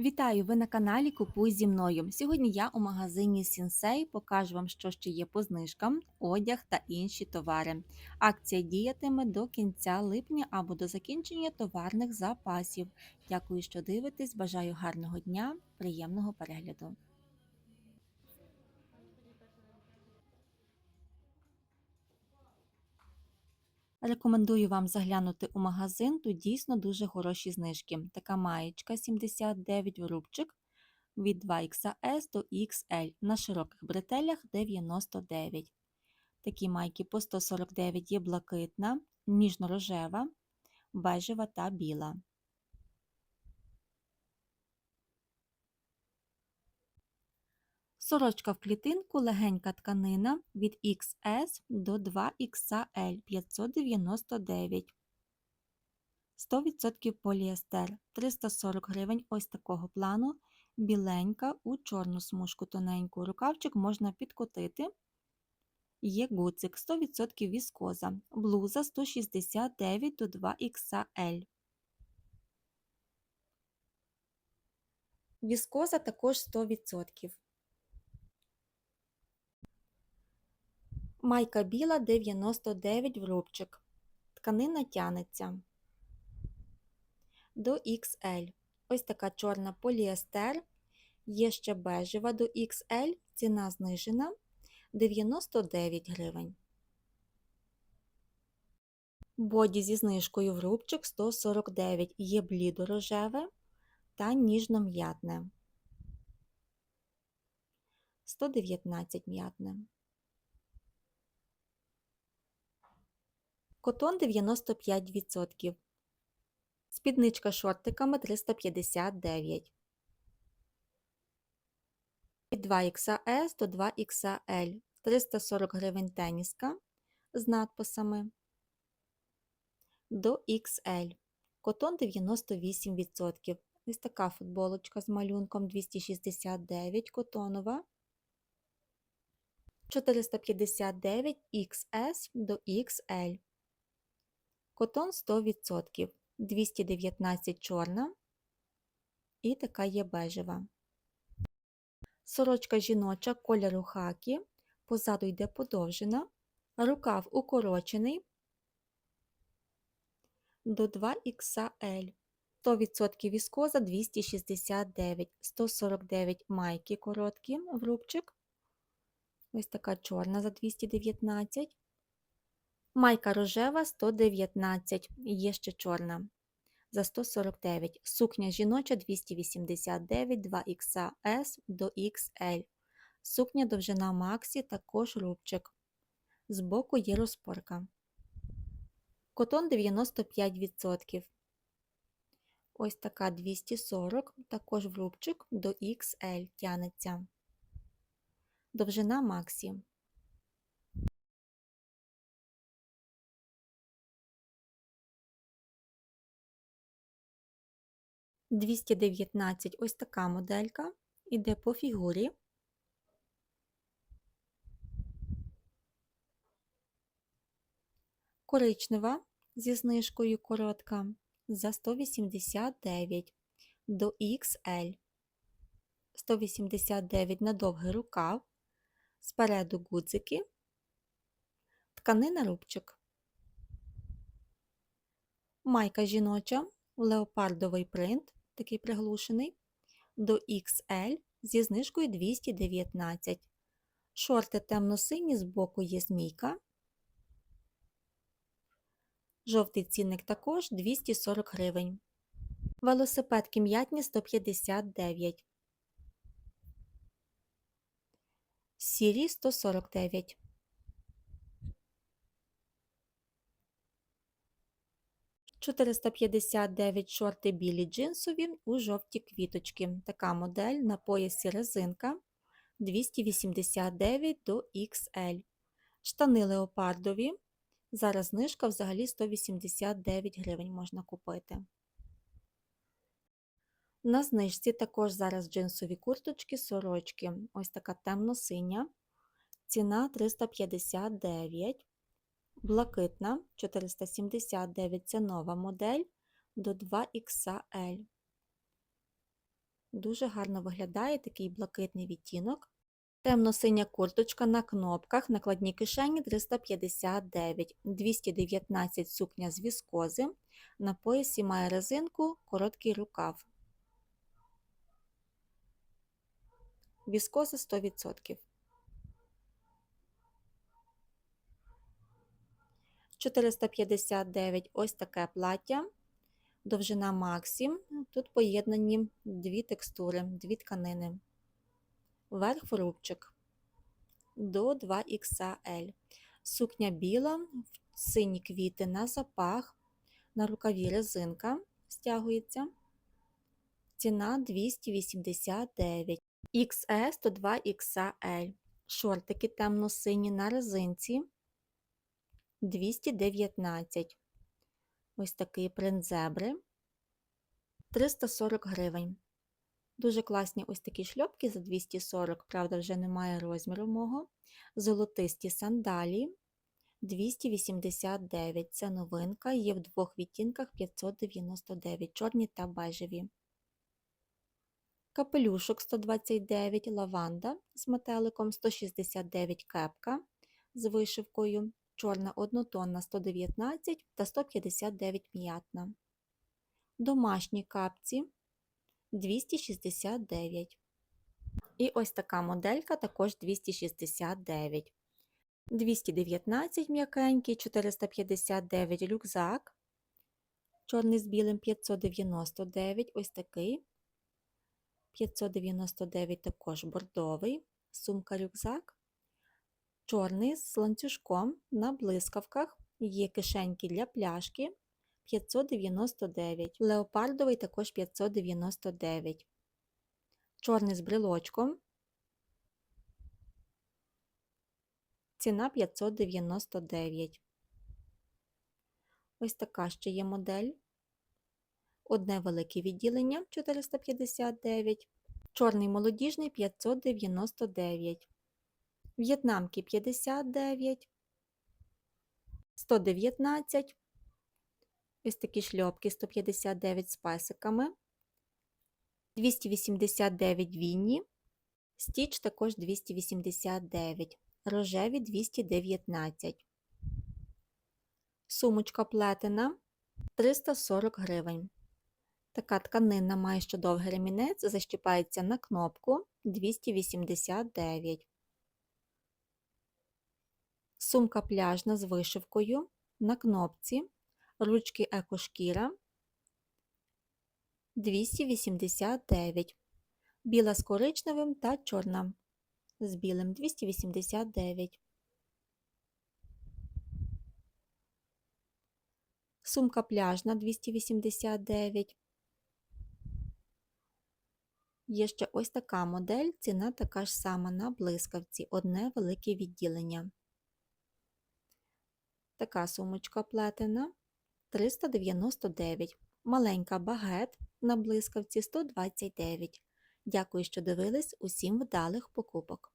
Вітаю! Ви на каналі Купуй зі мною. Сьогодні я у магазині Сінсей покажу вам, що ще є по знижкам, одяг та інші товари. Акція діятиме до кінця липня або до закінчення товарних запасів. Дякую, що дивитесь. Бажаю гарного дня, приємного перегляду. Рекомендую вам заглянути у магазин, тут дійсно дуже хороші знижки. Така маєчка 79 в рубчик від 2XS до XL на широких бретелях 99. Такі майки по 149 є блакитна, ніжно-рожева, бежева та біла. Сорочка в клітинку, легенька тканина від XS до 2XL 599. 100% поліестер 340 гривень ось такого плану. Біленька у чорну смужку тоненьку. Рукавчик можна підкотити. Є гуцик 100% віскоза. Блуза 169 до 2XL. Віскоза також 100%. Майка біла 99 в рубчик. Тканина тянеться до XL. Ось така чорна поліестер. Є ще бежева до XL, ціна знижена 99 гривень. Боді зі знижкою в рубчик 149 є блідо-рожеве та ніжно-м'ятне. 119 м'ятне. Котон 95%. Спідничка шортиками 359. Від 2XS до 2XL 340 гривень теніска з надписами до XL. Котон 98%. Ось така футболочка з малюнком 269 котонова. 459 XS до XL. Котон 100%, 219 чорна і така є бежева. Сорочка жіноча кольору хакі, позаду йде подовжена, рукав укорочений до 2XL. 100% віскоза 269, 149 майки короткі в рубчик. Ось така чорна за 219. Майка рожева 119, є ще чорна за 149. Сукня жіноча 289 2XS до XL. Сукня довжина Максі також рубчик. Збоку є розпорка. Котон 95%. Ось така 240, також в рубчик до XL тянеться. Довжина Максі. 219 ось така моделька, іде по фігурі. Коричнева зі знижкою коротка за 189 до XL. 189 на довгий рукав, спереду гудзики, тканина рубчик. Майка жіноча, леопардовий принт такий приглушений, до XL зі знижкою 219. Шорти темно-сині, збоку є змійка. Жовтий цінник також 240 гривень. Велосипедки м'ятні 159. Сірі 149. 459 шорти білі джинсові у жовті квіточки. Така модель на поясі резинка 289 до XL. Штани леопардові. Зараз знижка взагалі 189 гривень можна купити. На знижці також зараз джинсові курточки, сорочки. Ось така темно-синя. Ціна 359 Блакитна 479 це нова модель до 2XL. Дуже гарно виглядає такий блакитний відтінок. Темно-синя курточка на кнопках, накладні кишені 359, 219 сукня з віскози. На поясі має резинку, короткий рукав. Віскоза 100%. 459 ось таке плаття, довжина Максі. Тут поєднані дві текстури, дві тканини. Верх рубчик до 2XL. Сукня біла, сині квіти на запах, на рукаві резинка стягується. Ціна 289. XS то 2XL. Шортики темно-сині на резинці 219. Ось такий принт зебри 340 гривень. Дуже класні ось такі шльопки за 240, правда, вже немає розміру мого. Золотисті сандалі 289. Це новинка, є в двох відтінках 599, чорні та бежеві. Капелюшок 129 лаванда з метеликом 169 кепка з вишивкою, чорна однотонна 119 та 159 м'ятна. Домашні капці 269. І ось така моделька також 269. 219 м'якенький, 459 рюкзак. Чорний з білим 599, ось такий. 599 також бордовий, сумка-рюкзак. Чорний з ланцюжком на блискавках. Є кишеньки для пляшки 599. Леопардовий також 599. Чорний з брелочком. Ціна 599. Ось така ще є модель. Одне велике відділення 459. Чорний молодіжний 599. В'єтнамки 59. 119. Ось такі шльопки 159 з песиками, 289 вінні, стіч також 289, рожеві 219. Сумочка плетена 340 гривень. Така тканина має ще довгий ремінець, защіпається на кнопку 289. Сумка пляжна з вишивкою на кнопці ручки екошкіра 289, біла з коричневим та чорна з білим 289. Сумка пляжна 289. Є ще ось така модель, ціна така ж сама на блискавці, одне велике відділення. Така сумочка плетена 399, маленька багет на блискавці 129. Дякую, що дивились усім вдалих покупок!